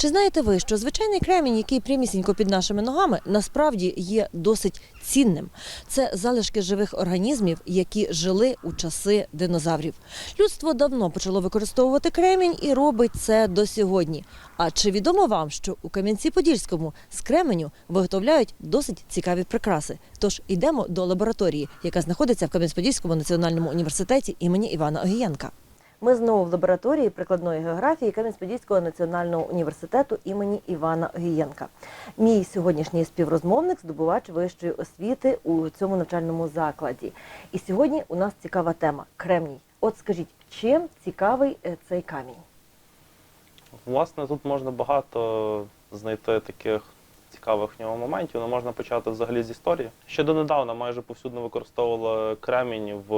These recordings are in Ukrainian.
Чи знаєте ви, що звичайний кремінь, який прямісінько під нашими ногами, насправді є досить цінним? Це залишки живих організмів, які жили у часи динозаврів. Людство давно почало використовувати кремінь і робить це до сьогодні. А чи відомо вам, що у Кам'янці-Подільському з кременю виготовляють досить цікаві прикраси? Тож йдемо до лабораторії, яка знаходиться в Кам'янець-Подільському національному університеті імені Івана Огієнка. Ми знову в лабораторії прикладної географії Кам'янець-Подільського національного університету імені Івана Огієнка. Мій сьогоднішній співрозмовник, здобувач вищої освіти у цьому навчальному закладі. І сьогодні у нас цікава тема кремній. От скажіть, чим цікавий е, цей камінь? Власне, тут можна багато знайти таких цікавих в нього моментів. Ну, можна почати взагалі з історії. Ще донедавна майже повсюдно використовували кремінь в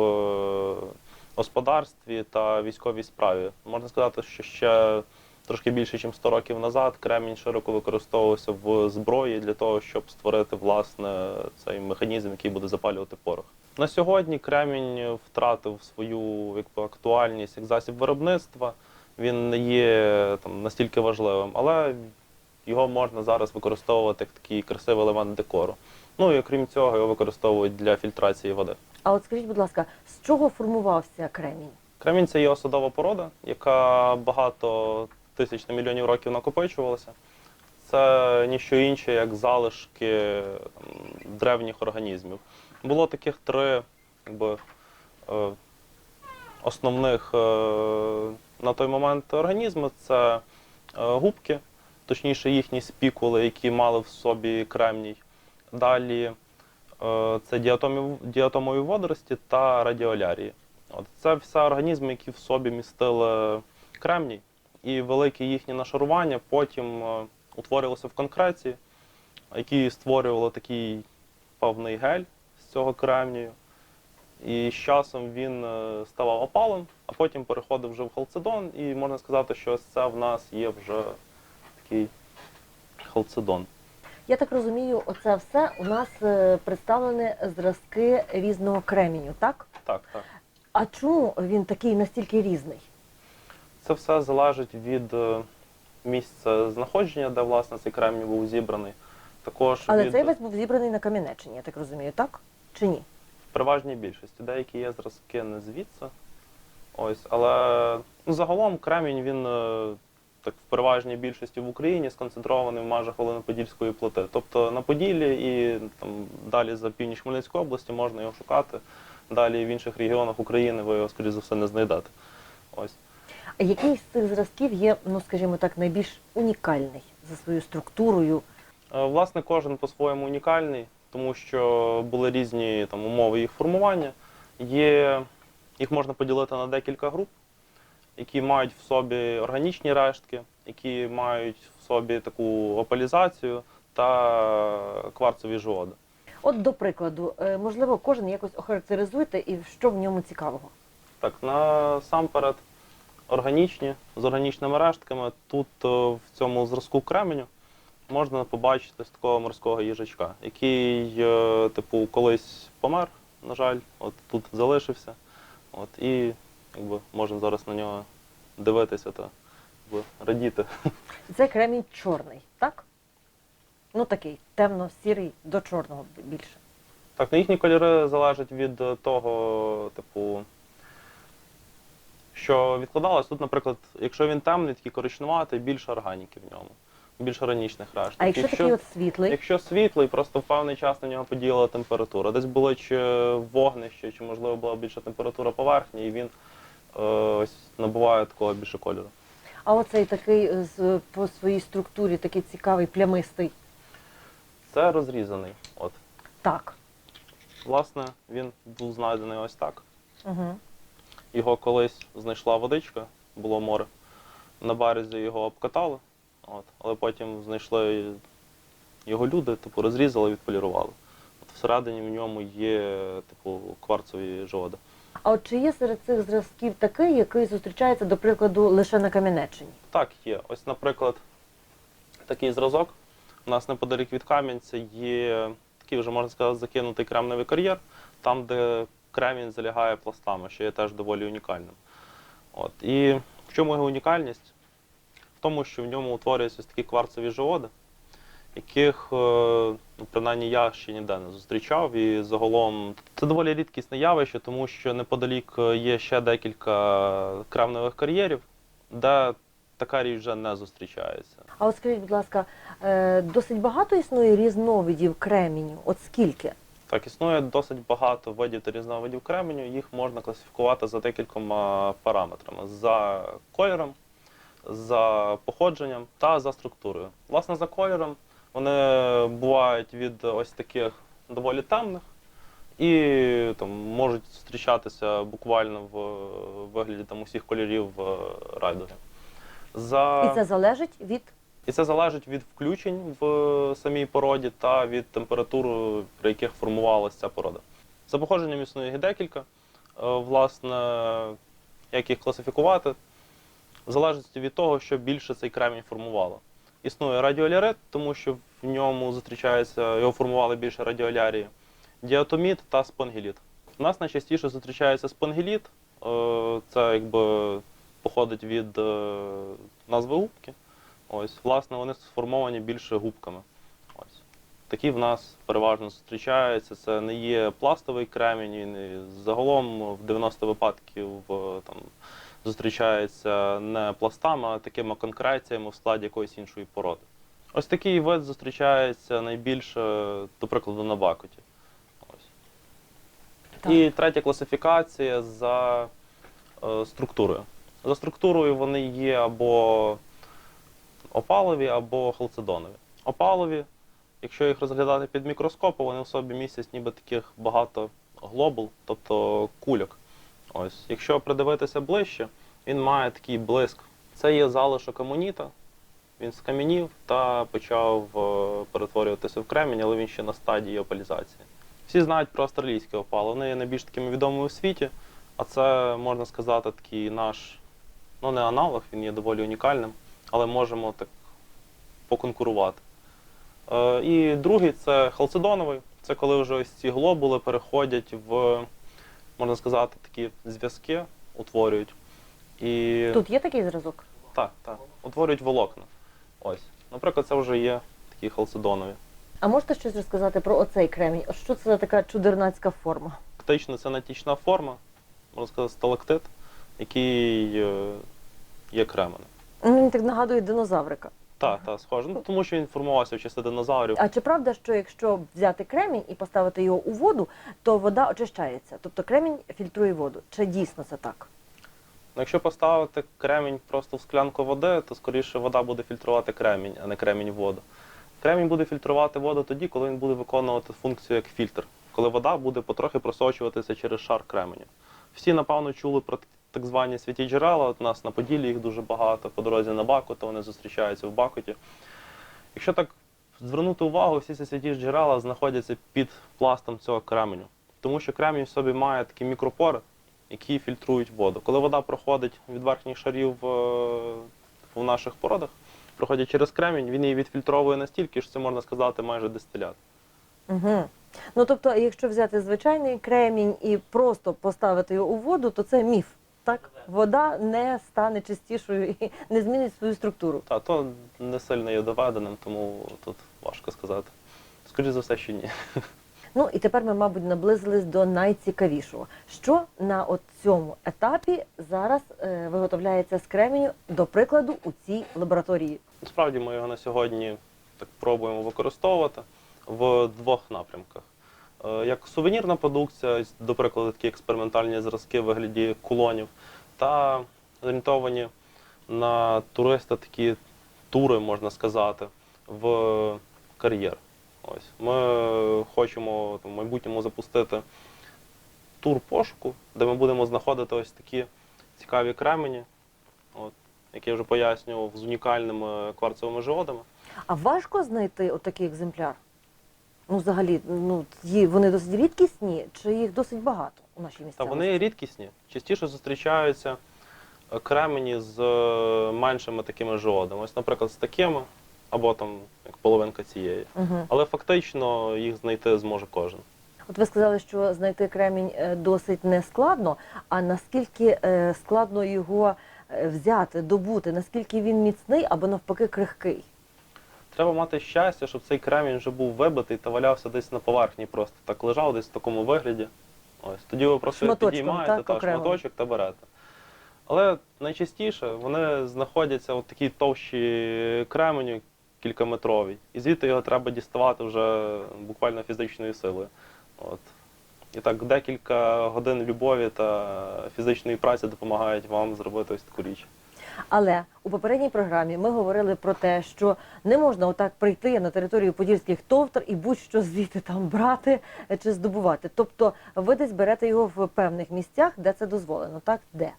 господарстві та військовій справі. Можна сказати, що ще трошки більше, ніж 100 років назад, кремінь широко використовувався в зброї для того, щоб створити власне цей механізм, який буде запалювати порох. На сьогодні кремінь втратив свою якби, актуальність як засіб виробництва він не є там настільки важливим, але його можна зараз використовувати як такий красивий елемент декору. Ну і окрім цього, його використовують для фільтрації води. А от скажіть, будь ласка, з чого формувався кремінь? Кремінь це є осадова порода, яка багато тисяч на мільйонів років накопичувалася. Це ніщо інше, як залишки древніх організмів. Було таких три якби, е, основних е, на той момент організми це е, губки, точніше їхні спікули, які мали в собі кремній. Далі це діатомі- діатомові водорості та радіолярії. От це все організми, які в собі містили кремній, і велике їхнє нашарування потім е, утворилося в конкреції, які створювали такий певний гель з цього кремнію. І з часом він е, ставав опалим, а потім переходив вже в халцедон. І можна сказати, що ось це в нас є вже такий халцедон. Я так розумію, оце все у нас е, представлені зразки різного креміню, так? Так, так. А чому він такий настільки різний? Це все залежить від е, місця знаходження, де власне цей кремній був зібраний. Також Але від цей весь був зібраний на Кам'янеччині, я так розумію, так? Чи ні? в переважній більшості. Деякі є зразки не звідси. Ось, але ну, загалом кремінь він е, так в переважній більшості в Україні сконцентрований в межах Волиноподільської плити. Тобто на Поділлі і там далі за північ Хмельницької області можна його шукати. Далі в інших регіонах України ви його, скоріш за все, не знайдете. Ось. А який з цих зразків є, ну скажімо так, найбільш унікальний за своєю структурою? Е, Власне, кожен по-своєму унікальний, тому що були різні там, умови їх формування. Є, їх можна поділити на декілька груп, які мають в собі органічні рештки, які мають в собі таку опалізацію та кварцові жиоди. От, до прикладу, е, можливо, кожен якось охарактеризуйте і що в ньому цікавого. Так, насамперед органічні, з органічними рештками. Тут е, в цьому зразку кременю можна побачити ось такого морського їжачка, який, е, типу, колись помер, на жаль, от тут залишився. От, і якби, можна зараз на нього дивитися та якби, радіти. Це кремінь чорний, так? Ну такий темно-сірий до чорного більше. Так, ну їхні кольори залежать від е, того, типу, що відкладалось. Тут, наприклад, якщо він темний, такий коричнуватий, більше органіки в ньому, більше органічних решток. А якщо, такий от світлий, Якщо світлий, просто в певний час на нього подіяла температура. Десь було чи вогнище, чи можливо була більша температура поверхні, і він ось набуває такого більше кольору. а оцей такий е, з по своїй структурі, такий цікавий, плямистий. Це розрізаний. От. Так. Власне, він був знайдений ось так. Угу. Його колись знайшла водичка, було море. На березі його обкатали, от, але потім знайшли його люди, типу, розрізали, відполірували. От всередині в ньому є типу, кварцові жоди. А от чи є серед цих зразків такий, який зустрічається, до прикладу, лише на Кам'янеччині? Так, є. Ось, наприклад, такий зразок. У нас неподалік від Кам'янця є такий вже, можна сказати, закинутий кремниевий кар'єр, там, де кремінь залягає пластами, що є теж доволі унікальним. От. І в чому його унікальність? В тому, що в ньому утворюються ось такі кварцеві живоди, яких, е, ну, принаймні, я ще ніде не зустрічав. І загалом це доволі рідкісне явище, тому що неподалік е, є ще декілька кремниевих кар'єрів, де така річ вже не зустрічається. А от скажіть, будь ласка, е, досить багато існує різновидів креміню. От скільки? Так, існує досить багато видів та різновидів кременю. Їх можна класифікувати за декількома параметрами: за кольором, за походженням та за структурою. Власне, за кольором вони бувають від ось таких доволі темних і там, можуть зустрічатися буквально в вигляді там, усіх кольорів е, райдуги. За... І це залежить від І це залежить від включень в самій породі та від температур, при яких формувалася ця порода. За походженням існує їх декілька. Е, Власне, як їх класифікувати, залежить від того, що більше цей кремінь формувало. Існує радіолярит, тому що в ньому зустрічається, його формували більше радіолярії, діатоміт та спонгіліт. У нас найчастіше зустрічається спонгіліт, е, це якби походить від е, назви губки. Ось, власне, вони сформовані більше губками. Ось. Такі в нас переважно зустрічаються. Це не є пластовий кремінь, він загалом в 90 випадків е, там, зустрічається не пластами, а такими конкреціями в складі якоїсь іншої породи. Ось такий вид зустрічається найбільше, до прикладу, на бакоті. Ось. Так. І третя класифікація за е, структурою. За структурою вони є або опалові, або халцедонові. Опалові, якщо їх розглядати під мікроскопом, вони в собі містять ніби таких багато глобул, тобто кульок. Ось. Якщо придивитися ближче, він має такий блиск. Це є залишок амоніта. Він скам'янів та почав е, перетворюватися в кремінь, але він ще на стадії опалізації. Всі знають про австралійське опало. Вони є найбільш такими відомими у світі, а це, можна сказати, такий наш, ну не аналог, він є доволі унікальним, але можемо так поконкурувати. Е, і другий це халцедоновий. Це коли вже ось ці глобули переходять в, можна сказати, такі зв'язки, утворюють. І... тут є такий зразок? Так, так. Утворюють волокна. Ось. Наприклад, це вже є такі халцедонові. А можете щось розказати про оцей кремінь? От Що це за така чудернацька форма? Фактично це натічна форма, можна сказати, сталактит, який е, є кременем. Ну, Він так нагадує динозаврика. Так, так, схоже. Ну, тому що він формувався в часи динозаврів. А чи правда, що якщо взяти кремінь і поставити його у воду, то вода очищається? Тобто кремінь фільтрує воду. Чи дійсно це так? Ну, Якщо поставити кремінь просто в склянку води, то скоріше вода буде фільтрувати кремінь, а не кремінь воду. Кремінь буде фільтрувати воду тоді, коли він буде виконувати функцію як фільтр, коли вода буде потрохи просочуватися через шар кременю. Всі, напевно, чули про так звані святі джерела. От у нас на Поділлі їх дуже багато, по дорозі на Бакут, вони зустрічаються в Бакуті. Якщо так звернути увагу, всі ці святі джерела знаходяться під пластом цього кременю. Тому що кремінь в собі має такі мікропори, які фільтрують воду. Коли вода проходить від верхніх шарів е, в наших породах, проходить через кремінь, він її відфільтровує настільки, що це можна сказати майже дистилят. Угу. Ну тобто, якщо взяти звичайний кремінь і просто поставити його у воду, то це міф. Так, вода не стане чистішою і не змінить свою структуру. Та то не сильно є доведеним, тому тут важко сказати. Скоріше за все, що ні. Ну і тепер ми, мабуть, наблизились до найцікавішого. Що на от цьому етапі зараз е, виготовляється з кременю, до прикладу, у цій лабораторії? Насправді ми його на сьогодні так пробуємо використовувати в двох напрямках. Е, Як сувенірна продукція, до прикладу, такі експериментальні зразки в вигляді кулонів, та орієнтовані на туриста такі тури, можна сказати, в кар'єр. Ось. Ми хочемо в майбутньому запустити тур пошуку, де ми будемо знаходити ось такі цікаві кремені, от, як я вже пояснював, з унікальними кварцевими жиодами. А важко знайти отакий екземпляр? Ну, взагалі, ну вони досить рідкісні, чи їх досить багато у нашій Та місцевості? вони рідкісні. Частіше зустрічаються е, кремені з е, меншими такими жиодами. Ось, наприклад, з такими, або там як половинка цієї. Угу. Але фактично їх знайти зможе кожен. От ви сказали, що знайти кремінь е, досить нескладно. А наскільки е, складно його е, взяти, добути, наскільки він міцний або навпаки крихкий? Треба мати щастя, щоб цей кремінь вже був вибитий та валявся десь на поверхні, просто так лежав десь в такому вигляді. Ось тоді ви просто Шматочком, підіймаєте так, та окремо. шматочок та берете. Але найчастіше вони знаходяться в такій товщі кременю кількаметровій, і звідти його треба діставати вже буквально фізичною силою. От. І так декілька годин любові та фізичної праці допомагають вам зробити ось таку річ. Але у попередній програмі ми говорили про те, що не можна отак прийти на територію подільських товтр і будь-що звідти там брати е, чи здобувати. Тобто ви десь берете його в певних місцях, де це дозволено, так? Де?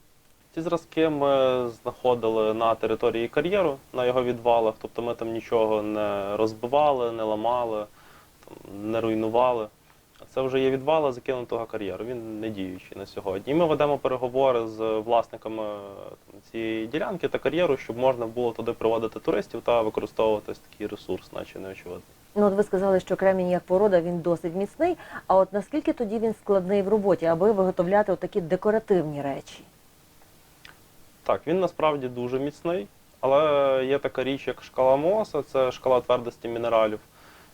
Ці зразки ми знаходили на території кар'єру, на його відвалах, тобто ми там нічого не розбивали, не ламали, не руйнували. Це вже є відвали закинутого кар'єру, він не діючий на сьогодні. І ми ведемо переговори з власниками там, цієї ділянки та кар'єру, щоб можна було туди приводити туристів та використовувати такий ресурс, наче неочевидно. Ну, от ви сказали, що кремінь як порода він досить міцний. А от наскільки тоді він складний в роботі, аби виготовляти отакі декоративні речі? Так, він насправді дуже міцний, але є така річ, як шкала Моса, це шкала твердості мінералів,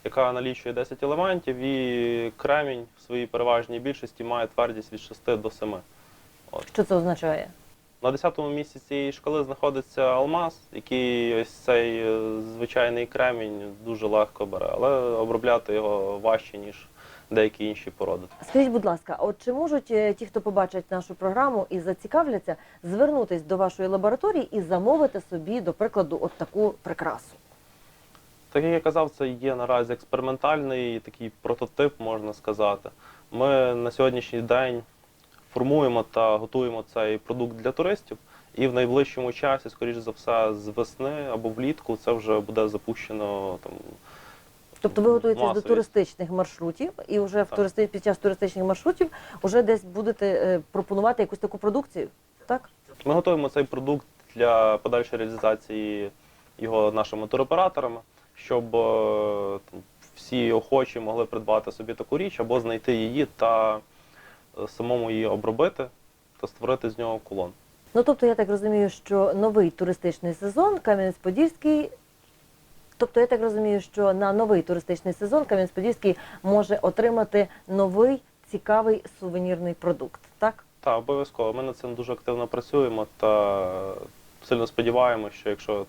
яка налічує 10 елементів, і кремінь в своїй переважній більшості має твердість від 6 до 7. Що це означає? На 10-му місці цієї шкали знаходиться алмаз, який ось цей е, звичайний кремінь дуже легко бере, але обробляти його важче, ніж деякі інші породи. Скажіть, будь ласка, от чи можуть е, ті, хто побачать нашу програму і зацікавляться, звернутись до вашої лабораторії і замовити собі, до прикладу, от таку прикрасу? Так як я казав, це є наразі експериментальний такий прототип, можна сказати. Ми на сьогоднішній день формуємо та готуємо цей продукт для туристів, і в найближчому часі, скоріш за все, з весни або влітку це вже буде запущено там. Тобто ви готуєтесь до туристичних маршрутів, і вже в туристи... під час туристичних маршрутів вже десь будете е, пропонувати якусь таку продукцію, так? Ми готуємо цей продукт для подальшої реалізації його нашими туроператорами, щоб е, там, всі охочі могли придбати собі таку річ або знайти її та е, самому її обробити та створити з нього кулон. Ну тобто я так розумію, що новий туристичний сезон Кам'янець-Подільський. Тобто я так розумію, що на новий туристичний сезон Кам'янець-Подільський може отримати новий цікавий сувенірний продукт, так? Так, обов'язково. Ми над цим дуже активно працюємо та сильно сподіваємося, що якщо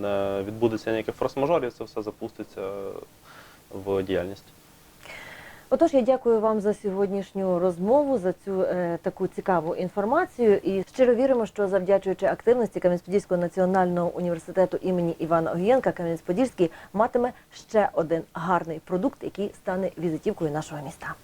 не відбудеться ніяких форс-мажорів, це все запуститься в діяльність. Отож, я дякую вам за сьогоднішню розмову, за цю е, таку цікаву інформацію. І щиро віримо, що завдячуючи активності Кам'янець-Подільського національного університету імені Івана Огієнка, Кам'янець-Подільський матиме ще один гарний продукт, який стане візитівкою нашого міста.